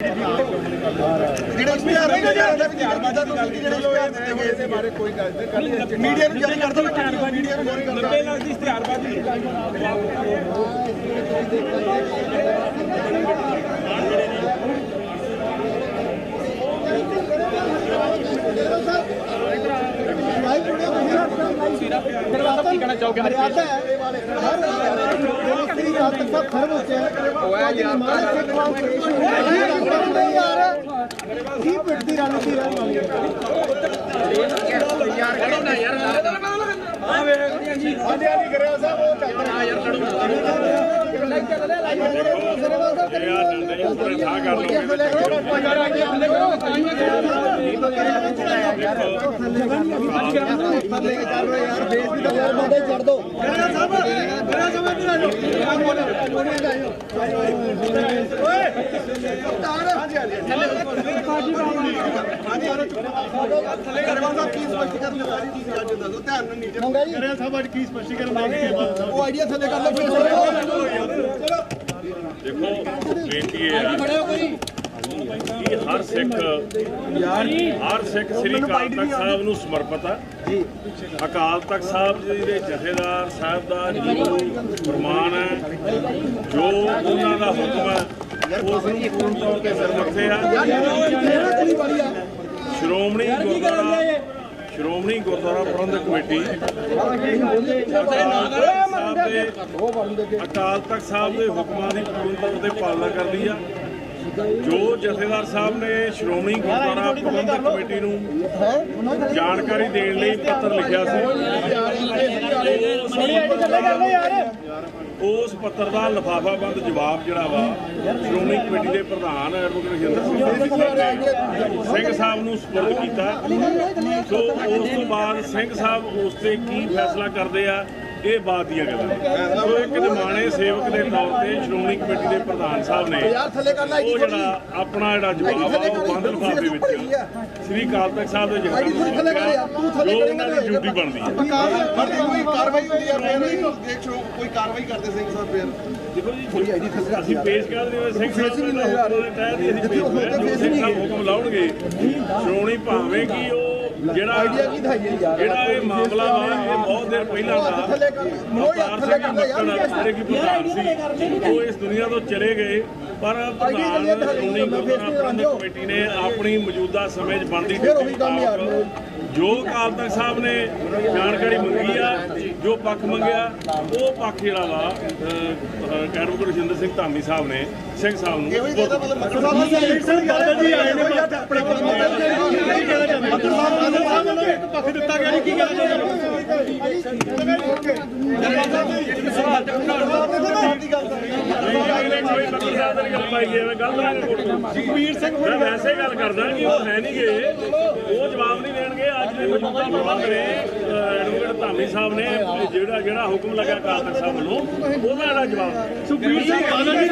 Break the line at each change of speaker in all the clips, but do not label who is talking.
ਜਿਹੜੇ ਇਸ਼ਤਿਹਾਰ ਨਹੀਂ ਜਿਹੜੇ ਬਾਰੇ ਕੋਈ ਗੱਲ ਨਹੀਂ ਮੀਡੀਆ ਨੂੰ ਜਾਰੀ ਕਰ ਦੋ ਮੈਂ ਮੀਡੀਆ ਨੂੰ ਜਾਰੀ ਕਰ ਦੋ
ਨਾਲ ਦੀ
ਇਸ਼ਤਿਹਾਰਬਾਜ਼ੀ ਕਹਿਣਾ ਚਾਹੋਗੇ ਮਰਿਆਦਾ ਹੈ ਇਹ ਵਾਲੇ ਹਰ ਰਾਤ ਤੱਕ ਖਰਬ ਹੋ ਚੁੱਕਿਆ ਹੈ ਉਹ ਯਾਰ ਜਾਣਦੀ ਯਾਰ ਯਾਰ ਕਿਹੜਾ ਯਾਰ ਆ ਵੇਖ
ਜੀ। ਹਾਂਜੀ ਹਾਂਜੀ ਕਰਿਆ ਸਾਹਿਬ ਉਹ ਚੱਲਦਾ ਯਾਰ ਲੜੂ ਲਾਈਕ ਚੱਲਦਾ
ਲਾਈਕ ਥੱਲੇ
ਕਰਿਆ ਸਾਹਿਬ ਅੱਜ ਕੀ ਸਪਸ਼ਟੀਕਰਨ ਮੰਗ ਕੇ ਉਹ ਆਈਡੀਆ ਥੱਲੇ ਕਰ ਲਓ ਫਿਰ
ਦੇਖੋ ਬੇਨਤੀ ਇਹ ਹੈ ਕਿ ਹਰ ਸਿੱਖ ਹਰ ਸਿੱਖ ਸ੍ਰੀ ਅਕਾਲ ਤਖਤ ਸਾਹਿਬ ਨੂੰ ਸਮਰਪਿਤ ਹੈ ਜੀ। ਅਕਾਲ ਤਖਤ ਸਾਹਿਬ ਜੀ ਦੇ ਜਥੇਦਾਰ ਸਾਹਿਬ ਦਾ ਜੋ ਫਰਮਾਨ ਹੈ ਜੋ ਉਹਨਾਂ ਦਾ ਹੁਕਮ ਹੈ ਉਸ ਨੂੰ ਪੂਰਨ ਤੌਰ ਤੇ ਸਮਰਥੇ ਆ। ਸ਼੍ਰੋਮਣੀ ਗੁਰਦੁਆਰਾ ਸ਼੍ਰੋਮਣੀ ਗੁਰਦੁਆਰਾ ਪ੍ਰਬੰਧਕ ਕਮੇਟੀ ਅਕਾਲ ਤਖ਼ਤ ਸਾਹਿਬ ਦੇ ਅਕਾਲ ਤਖਤ ਸਾਹਿਬ ਦੇ ਹੁਕਮਾਂ ਦੀ ਪੂਰਨ ਤੌਰ ਤੇ ਪਾਲਣਾ ਕਰਦੀ ਆ। ਜੋ ਜਥੇਦਾਰ ਸਾਹਿਬ ਨੇ ਸ਼੍ਰੋਮਣੀ ਗੁਰਦੁਆਰਾ ਪ੍ਰਬੰਧਕ ਕਮੇਟੀ ਨੂੰ ਜਾਣਕਾਰੀ ਦੇਣ ਲਈ ਪੱਤਰ ਲਿਖਿਆ ਸੀ, ਉਸ ਪੱਤਰ ਦਾ ਲਫਾਫਾ ਬੰਦ ਜਵਾਬ ਜਿਹੜਾ ਵਾ, ਸ਼੍ਰੋਮਣੀ ਕਮੇਟੀ ਦੇ ਪ੍ਰਧਾਨ ਐਡਵੋਕੇਟ ਰਜਿੰਦਰ ਸਿੰਘ ਸਾਹਿਬ ਸਿੰਘ ਸਾਹਿਬ ਨੂੰ ਸਪੁਰਦ ਕੀਤਾ ਸੋ ਉਸ ਤੋਂ ਬਾਅਦ ਸਿੰਘ ਸਾਹਿਬ ਉਸ ਤੇ ਕੀ ਫੈਸਲਾ ਕਰਦੇ ਆ ਇਹ ਬਾਤ ਦੀਆਂ ਗੱਲਾਂ ਸੋ ਇੱਕ ਨਿਮਾਣੇ ਸੇਵਕ ਦੇ ਤੌਰ ਤੇ ਸ਼੍ਰੋਮਣੀ ਕਮੇਟੀ ਦੇ ਪ੍ਰਧਾਨ ਸਾਹਿਬ ਨੇ
ਯਾਰ ਥੱਲੇ ਕਰ ਲੈ
ਉਹ ਜਿਹੜਾ ਆਪਣਾ ਜਿਹੜਾ ਜਵਾਬ ਆ ਉਹ ਬੰਦ ਲਿਫਾਫੇ ਵਿੱਚ ਸ੍ਰੀ ਅਕਾਲ ਤਖਤ ਸਾਹਿਬ ਦੇ ਜਥੇਦਾਰ ਨੂੰ
ਥੱਲੇ ਕਰ ਯਾਰ, ਤੂੰ ਥੱਲੇ
ਜੋ
ਕਰੇਂਗਾ
ਉਹਨਾਂ ਦੀ ਡਿਊਟੀ ਬਣਦੀ ਹੈ
ਕੋਈ ਕਾਰਵਾਈ ਹੁੰਦੀ ਹੈ ਫਿਰ ਦੇਖ ਕੋਈ ਕਾਰਵਾਈ ਕਰਦੇ ਸਿੰਘ ਸਾਹਿਬ ਫਿਰ।
ਦੇਖੋ ਜੀ ਅਸੀਂ ਪੇਸ਼ ਕਰ ਦਿੰਦੇ ਸਿੰਘ ਸਾਹਿਬ ਦੀ ਅਸੀਂ ਪੇਸ਼ ਜੋ ਸਿੰਘ ਸਾਹਿਬ ਹੁਕਮ ਲਾਉਣਗੇ। ਸ਼੍ਰੋਮਣੀ ਭਾਵੇਂ ਕਿ ਉਹ ਜਿਹੜਾ ਜਿਹੜਾ ਇਹ ਮਾਮਲਾ ਵਾ ਇਹ ਬਹੁਤ ਦੇਰ ਪਹਿਲਾਂ ਦਾ
ਥੱਲੇ ਕਰ ਯਾਰ ਥੱਲੇ ਕਰ ਯਾਰ
ਜਿਹੜੇ ਕਿ ਪ੍ਰਧਾਨ ਸੀ ਉਹ ਇਸ ਦੁਨੀਆ ਤੋਂ ਚਲੇ ਗਏ ਪਰ ਪ੍ਰਧਾਨ ਸ਼੍ਰੋਮਣੀ ਗੁਰਦੁਆਰਾ ਕਮੇਟੀ ਨੇ ਆਪਣੀ ਮੌਜੂਦਾ ਸਮੇਂ 'ਚ ਬਣਦੀ
ਯਾਰ।
ਜੋ ਅਕਾਲ ਤਖਤ ਸਾਹਿਬ ਨੇ ਜਾਣਕਾਰੀ ਮੰਗੀ ਆ ਜੋ ਪੱਖ ਮੰਗਿਆ ਉਹ ਪੱਖ ਜਿਹੜਾ ਵਾ ਐਡਵੋਕੇਟ ਰਜਿੰਦਰ ਸਿੰਘ ਧਾਮੀ ਸਾਹਿਬ ਨੇ ਸਿੰਘ ਸਾਹਿਬ ਨੂੰ
ਮਤਲਬ ਸਾਹਿਬ ਜੀ ਆਏ ਨੇ ਆਪਣੇ ਮੱਕੜ ਸਾਹਿਬ ਨੂੰ ਇੱਕ ਪੱਖ ਦਿੱਤਾ ਗਿਆ ਨਹੀਂ ਕੀ ਕਹਿਣਾ
ਨਹੀਂ ਗੱਲ ਨਾ ਸੁਖਬੀਰ ਸਿੰਘ ਮੈਂ ਵੈਸੇ ਗੱਲ ਕਰਦਾ ਕਿ ਉਹ ਹੈ ਨਹੀਂਗੇ ਉਹ ਜਵਾਬ ਨਹੀਂ ਐਡਵੋਕੇਟ ਧਾਮੀ ਸਾਹਿਬ ਨੇ ਜਿਹੜਾ ਜਿਹੜਾ ਹੁਕਮ ਲੱਗਾ ਤਖਤ ਸਾਹਿਬ ਵੱਲੋਂ ਉਹਦਾ ਜਿਹੜਾ ਜਵਾਬ ਸੁਖਬੀਰ ਸਿੰਘ ਬਾਦਲ ਜੀ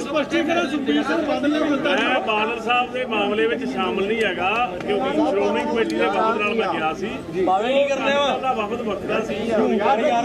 ਸਪਸ਼ਟੀਕਰਨ ਸੁਖਬੀਰ ਸਿੰਘ ਬਾਦਲ ਨੇ ਦਿੱਤਾ
ਮੈਂ ਬਾਦਲ ਸਾਹਿਬ ਦੇ ਮਾਮਲੇ ਵਿੱਚ ਸ਼ਾਮਲ ਨਹੀਂ ਹੈਗਾ ਕਿਉਂਕਿ ਸ਼੍ਰੋਮਣੀ ਕਮੇਟੀ ਦੇ ਵਫਦ ਨਾਲ ਮੈਂ ਗਿਆ ਸੀ। ਬਾਵੇਂ ਕੀ ਕਰਦੇ ਹੋ। ਦਾ ਵਫਦ ਵੱਖਰਾ ਸੀ ਯਾਰ ਯਾਰ